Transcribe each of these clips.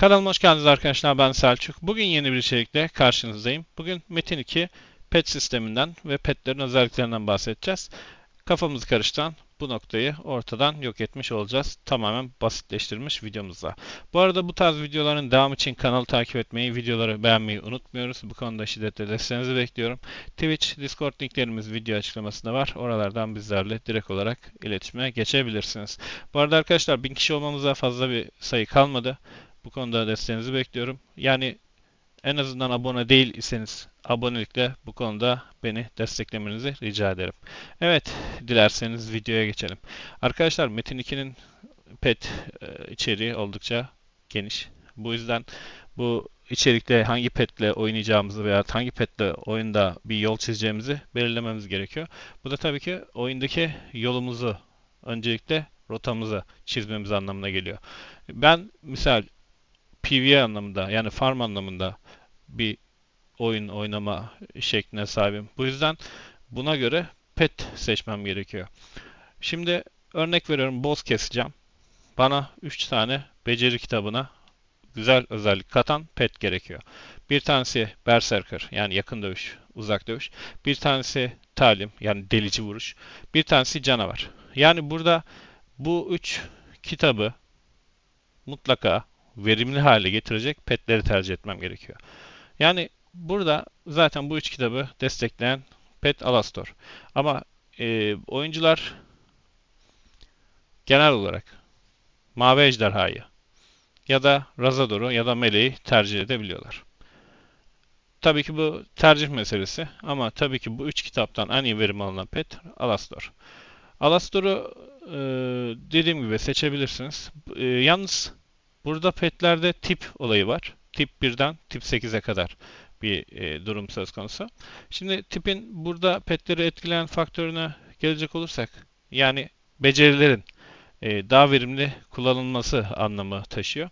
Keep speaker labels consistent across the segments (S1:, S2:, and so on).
S1: Kanalıma hoş geldiniz arkadaşlar. Ben Selçuk. Bugün yeni bir içerikle karşınızdayım. Bugün Metin 2 pet sisteminden ve petlerin özelliklerinden bahsedeceğiz. Kafamızı karıştıran bu noktayı ortadan yok etmiş olacağız. Tamamen basitleştirilmiş videomuzla. Bu arada bu tarz videoların devamı için kanalı takip etmeyi, videoları beğenmeyi unutmuyoruz. Bu konuda şiddetle desteğinizi bekliyorum. Twitch, Discord linklerimiz video açıklamasında var. Oralardan bizlerle direkt olarak iletişime geçebilirsiniz. Bu arada arkadaşlar 1000 kişi olmamıza fazla bir sayı kalmadı. Bu konuda desteğinizi bekliyorum. Yani en azından abone değil iseniz abonelikle bu konuda beni desteklemenizi rica ederim. Evet, dilerseniz videoya geçelim. Arkadaşlar Metin 2'nin pet e, içeriği oldukça geniş. Bu yüzden bu içerikte hangi petle oynayacağımızı veya hangi petle oyunda bir yol çizeceğimizi belirlememiz gerekiyor. Bu da tabii ki oyundaki yolumuzu öncelikle rotamızı çizmemiz anlamına geliyor. Ben misal PvE anlamında yani farm anlamında bir oyun oynama şekline sahibim. Bu yüzden buna göre pet seçmem gerekiyor. Şimdi örnek veriyorum boss keseceğim. Bana 3 tane beceri kitabına güzel özellik katan pet gerekiyor. Bir tanesi Berserker yani yakın dövüş, uzak dövüş. Bir tanesi Talim yani delici vuruş. Bir tanesi canavar. Yani burada bu üç kitabı mutlaka verimli hale getirecek petleri tercih etmem gerekiyor. Yani burada zaten bu üç kitabı destekleyen pet Alastor. Ama e, oyuncular genel olarak Mavi Ejderha'yı ya da Razador'u ya da Meleği tercih edebiliyorlar. Tabii ki bu tercih meselesi ama tabii ki bu üç kitaptan en iyi verim alınan pet Alastor. Alastor'u e, dediğim gibi seçebilirsiniz. E, yalnız Burada petlerde tip olayı var. Tip 1'den tip 8'e kadar bir e, durum söz konusu. Şimdi tipin burada petleri etkileyen faktörüne gelecek olursak yani becerilerin e, daha verimli kullanılması anlamı taşıyor.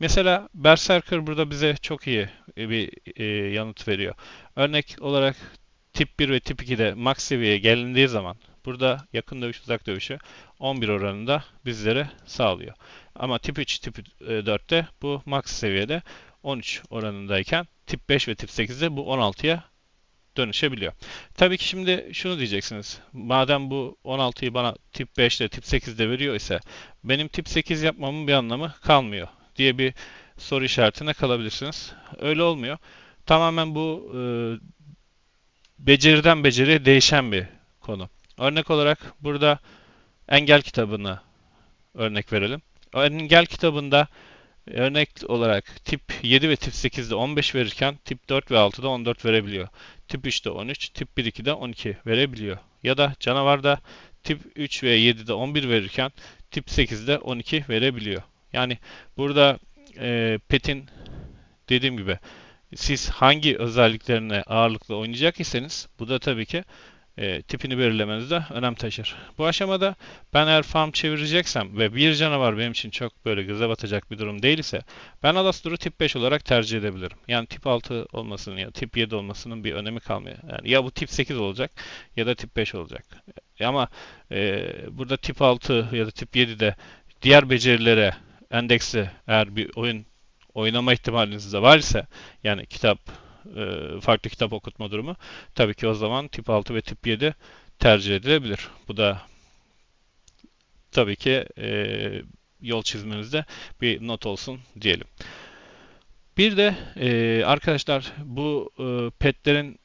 S1: Mesela Berserker burada bize çok iyi e, bir e, yanıt veriyor. Örnek olarak tip 1 ve tip 2'de max seviyeye gelindiği zaman burada yakın dövüş uzak dövüşü 11 oranında bizlere sağlıyor. Ama tip 3, tip 4'te e, bu max seviyede 13 oranındayken tip 5 ve tip 8'de bu 16'ya dönüşebiliyor. Tabii ki şimdi şunu diyeceksiniz. Madem bu 16'yı bana tip 5'te tip 8'de veriyor ise benim tip 8 yapmamın bir anlamı kalmıyor diye bir soru işaretine kalabilirsiniz. Öyle olmuyor. Tamamen bu e, beceriden beceriye değişen bir konu. Örnek olarak burada engel kitabını örnek verelim. Engel kitabında örnek olarak tip 7 ve tip 8'de 15 verirken tip 4 ve 6'da 14 verebiliyor. Tip 3'te 13, tip 1-2'de 12 verebiliyor. Ya da canavarda tip 3 ve 7'de 11 verirken tip 8'de 12 verebiliyor. Yani burada e, PET'in dediğim gibi siz hangi özelliklerine ağırlıklı oynayacak iseniz bu da tabii ki e, tipini belirlemenizde önem taşır. Bu aşamada ben eğer farm çevireceksem ve bir canavar benim için çok böyle göze batacak bir durum değilse ben Alastor'u tip 5 olarak tercih edebilirim. Yani tip 6 olmasının ya tip 7 olmasının bir önemi kalmıyor. Yani ya bu tip 8 olacak ya da tip 5 olacak. E, ama e, burada tip 6 ya da tip 7'de diğer becerilere endeksli eğer bir oyun oynama ihtimaliniz de varsa yani kitap e, farklı kitap okutma durumu tabii ki o zaman tip 6 ve tip 7 tercih edilebilir. Bu da tabii ki e, yol çizmenizde bir not olsun diyelim. Bir de e, arkadaşlar bu e, petlerin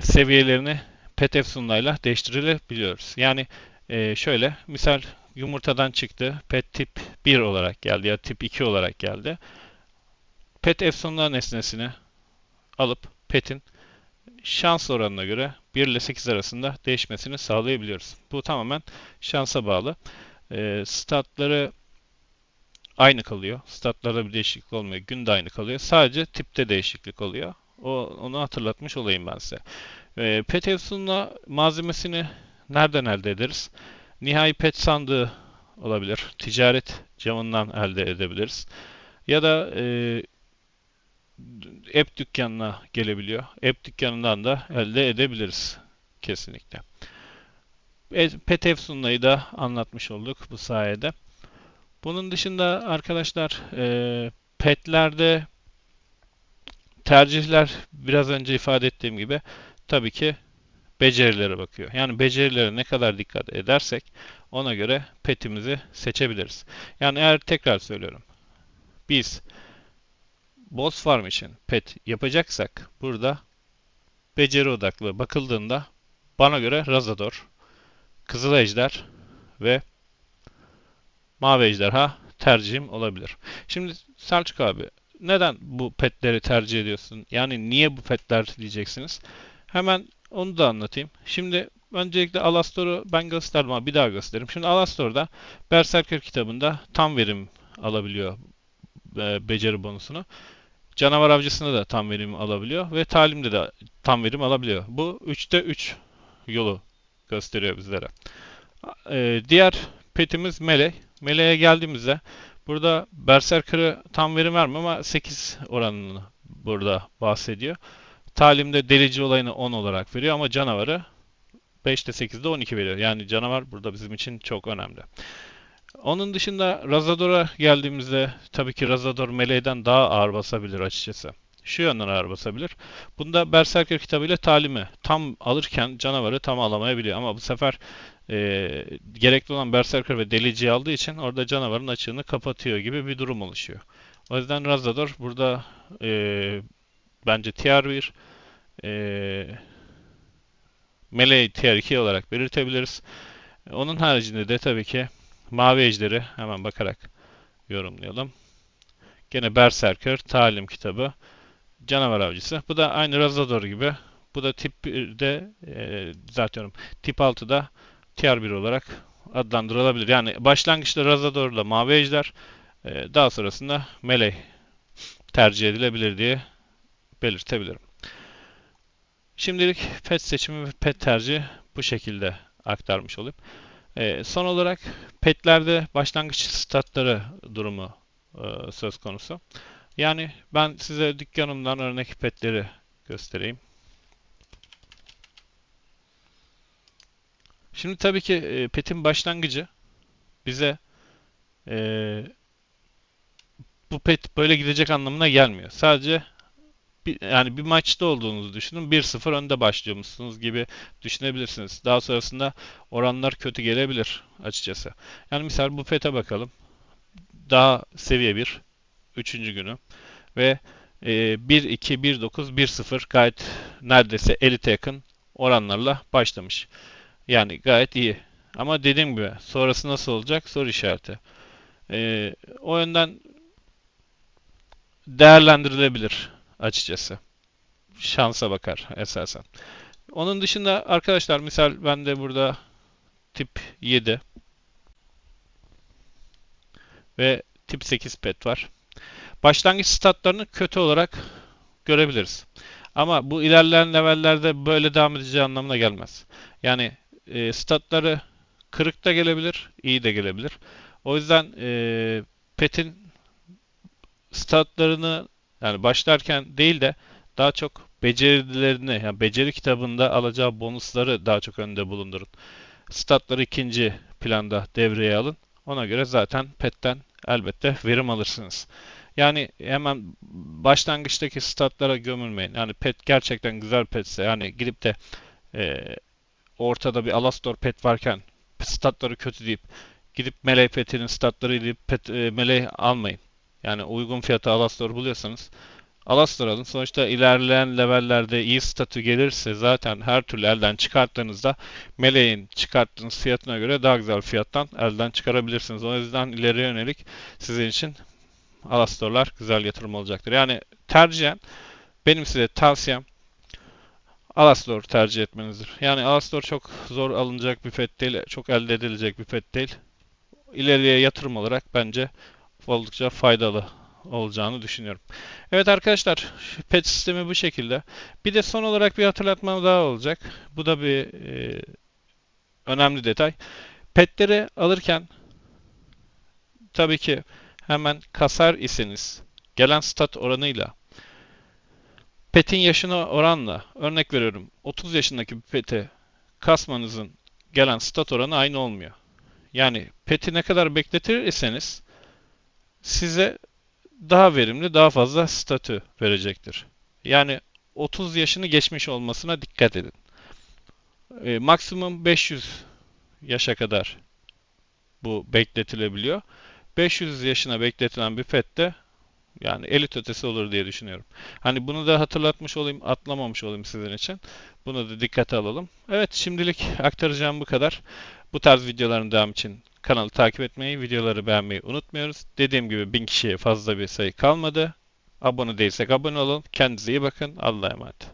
S1: seviyelerini pet efsunlayla değiştirilebiliyoruz. Yani e, şöyle misal yumurtadan çıktı pet tip 1 olarak geldi ya tip 2 olarak geldi. Pet efsunlar nesnesini alıp PET'in şans oranına göre 1 ile 8 arasında değişmesini sağlayabiliyoruz. Bu tamamen şansa bağlı. E, statları aynı kalıyor. Statlarda bir değişiklik olmuyor. Gün aynı kalıyor. Sadece tipte değişiklik oluyor. O, onu hatırlatmış olayım ben size. E, PET efsunla malzemesini nereden elde ederiz? Nihai PET sandığı olabilir. Ticaret camından elde edebiliriz. Ya da e, app dükkanına gelebiliyor. App dükkanından da elde edebiliriz kesinlikle. E, Petefsun'layı da anlatmış olduk bu sayede. Bunun dışında arkadaşlar e, petlerde tercihler biraz önce ifade ettiğim gibi tabii ki becerilere bakıyor. Yani becerilere ne kadar dikkat edersek ona göre petimizi seçebiliriz. Yani eğer tekrar söylüyorum. Biz boss farm için pet yapacaksak burada beceri odaklı bakıldığında bana göre Razador, Kızıl Ejder ve Mavi Ejderha tercihim olabilir. Şimdi Selçuk abi neden bu petleri tercih ediyorsun? Yani niye bu petler diyeceksiniz. Hemen onu da anlatayım. Şimdi öncelikle Alastor'u ben gösterdim ama bir daha göstereyim. Şimdi Alastor'da Berserker kitabında tam verim alabiliyor e, beceri bonusunu. Canavar avcısında da tam verim alabiliyor ve talimde de tam verim alabiliyor. Bu 3'te 3 yolu gösteriyor bizlere. E, diğer petimiz Melee. Meleğe geldiğimizde burada Berserker'ı tam verim vermiyor ama 8 oranını burada bahsediyor. Talimde delici olayını 10 olarak veriyor ama canavarı 5'te 8'de 12 veriyor. Yani canavar burada bizim için çok önemli. Onun dışında Razador'a geldiğimizde tabii ki Razador meleğden daha ağır basabilir açıkçası. Şu yönden ağır basabilir. Bunda Berserker kitabıyla talimi tam alırken canavarı tam alamayabiliyor. Ama bu sefer e, gerekli olan Berserker ve Delici'yi aldığı için orada canavarın açığını kapatıyor gibi bir durum oluşuyor. O yüzden Razador burada e, bence tier 1 e, Melee tier 2 olarak belirtebiliriz. Onun haricinde de tabii ki Mavi Ejderi hemen bakarak yorumlayalım. Gene Berserker, Talim kitabı, Canavar Avcısı. Bu da aynı Razador gibi. Bu da tip 1'de e, zaten tip 6'da tier 1 olarak adlandırılabilir. Yani başlangıçta Razador'la Mavi Ejder, e, daha sonrasında Melee tercih edilebilir diye belirtebilirim. Şimdilik pet seçimi ve pet tercihi bu şekilde aktarmış olayım. E, son olarak petlerde başlangıç statları durumu e, söz konusu. Yani ben size dükkanımdan örnek petleri göstereyim. Şimdi tabii ki e, petin başlangıcı bize e, bu pet böyle gidecek anlamına gelmiyor. Sadece bir, yani bir maçta olduğunuzu düşünün. 1-0 önde başlıyormuşsunuz gibi düşünebilirsiniz. Daha sonrasında oranlar kötü gelebilir açıkçası. Yani misal bu pete bakalım. Daha seviye 1. 3. günü. Ve e, 1-2, 1-9, 1-0 gayet neredeyse elite yakın oranlarla başlamış. Yani gayet iyi. Ama dediğim gibi sonrası nasıl olacak? Soru işareti. E, o yönden değerlendirilebilir açıkçası. Şansa bakar esasen. Onun dışında arkadaşlar misal ben de burada tip 7 ve tip 8 pet var. Başlangıç statlarını kötü olarak görebiliriz. Ama bu ilerleyen levellerde böyle devam edeceği anlamına gelmez. Yani e, statları kırık da gelebilir, iyi de gelebilir. O yüzden e, pet'in statlarını yani başlarken değil de daha çok becerilerini, yani beceri kitabında alacağı bonusları daha çok önde bulundurun. Statları ikinci planda devreye alın. Ona göre zaten petten elbette verim alırsınız. Yani hemen başlangıçtaki statlara gömülmeyin. Yani pet gerçekten güzel petse yani gidip de e, ortada bir Alastor pet varken statları kötü deyip gidip Melee petinin statları deyip pet, e, Melee almayın. Yani uygun fiyata Alastor buluyorsanız Alastor alın. Sonuçta ilerleyen levellerde iyi statü gelirse zaten her türlü elden çıkarttığınızda Meleğin çıkarttığınız fiyatına göre daha güzel fiyattan elden çıkarabilirsiniz. O yüzden ileriye yönelik sizin için Alastorlar güzel yatırım olacaktır. Yani tercihen benim size tavsiyem Alastor tercih etmenizdir. Yani Alastor çok zor alınacak bir pet değil, çok elde edilecek bir pet değil. İleriye yatırım olarak bence oldukça faydalı olacağını düşünüyorum. Evet arkadaşlar pet sistemi bu şekilde. Bir de son olarak bir hatırlatma daha olacak. Bu da bir e, önemli detay. Petleri alırken tabii ki hemen kasar iseniz gelen stat oranıyla petin yaşına oranla örnek veriyorum 30 yaşındaki bir peti kasmanızın gelen stat oranı aynı olmuyor. Yani peti ne kadar bekletir iseniz size daha verimli, daha fazla statü verecektir. Yani 30 yaşını geçmiş olmasına dikkat edin. E, maksimum 500 yaşa kadar bu bekletilebiliyor. 500 yaşına bekletilen bir pet de yani elit ötesi olur diye düşünüyorum. Hani bunu da hatırlatmış olayım, atlamamış olayım sizin için. Bunu da dikkate alalım. Evet, şimdilik aktaracağım bu kadar. Bu tarz videoların devamı için kanalı takip etmeyi, videoları beğenmeyi unutmuyoruz. Dediğim gibi 1000 kişiye fazla bir sayı kalmadı. Abone değilsek abone olun. Kendinize iyi bakın. Allah'a emanet.